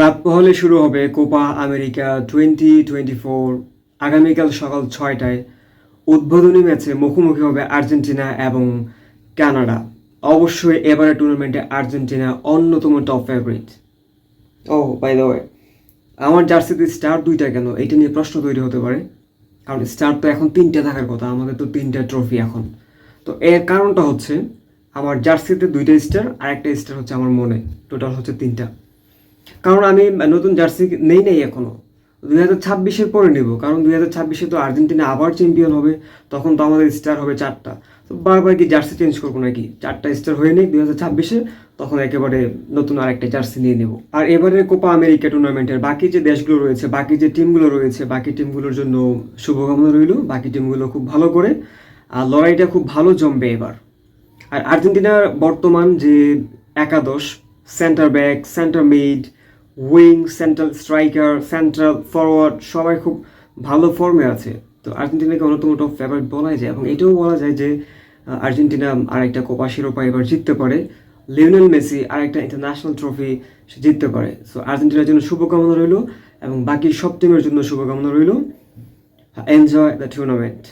রাত পহলে শুরু হবে Copa America twenty twenty four আগামীকাল সকাল ছয়টায়। উদ্বোধনী ম্যাচে মুখোমুখি হবে আর্জেন্টিনা এবং কানাডা। অবশ্যই এবারে টুর্নামেন্টে আর্জেন্টিনা অন্যতম টপ ফেভারিট ও বাই ওয়ে আমার জার্সিতে স্টার দুইটা কেন? এটা নিয়ে প্রশ্ন তৈরি হতে পারে। কারণ স্টার তো এখন তিনটা থাকার কথা, আমাদের তো তিনটা ট্রফি এখন। তো এর কারণটা হচ্ছে, আমার জার্সিতে দুইটা স্টার আর একটা স্টার হচ্ছে আমার মনে। টোটাল হচ্ছে তিনটা। কারণ আমি নতুন জার্সি নেই নেই এখনও। দুই হাজার ছাব্বিশের পরে নেব, কারণ দুই হাজার ছাব্বিশে তো আর্জেন্টিনা আবার চ্যাম্পিয়ন হবে, তখন তো আমাদের স্টার হবে চারটা। তো বারবার কি জার্সি চেঞ্জ করব নাকি? চারটা স্টার হয়ে নেই দুই হাজার ছাব্বিশে, তখন একেবারে নতুন আরেকটা জার্সি নিয়ে নেব। আর এবারে কোপা আমেরিকা টুর্নামেন্টের বাকি যে দেশগুলো রয়েছে, বাকি যে টিমগুলো রয়েছে, বাকি টিমগুলোর জন্য শুভকামনা রইল। বাকি টিমগুলো খুব ভালো করে, আর লড়াইটা খুব ভালো জমবে এবার। আর আর্জেন্টিনার বর্তমান যে একাদশ centre back centre mid wing central striker central forward সবাই খুব ভালো ফর্মে আছে। তো আর্জেন্টিনাকে অন্যতম টপ ফেভারিট বলাই যায় এবং এটাও বলা যায় যে আর্জেন্টিনা আরেকটা কোপা শিরোপা এবার জিততে পারে। লিওনেল মেসি আরেকটা ইন্টারন্যাশনাল ট্রফি সে জিততে পারে। সো আর্জেন্টিনার জন্য শুভকামনা রইল এবং বাকি সব টিমের জন্য শুভকামনা রইল। Enjoy the tournament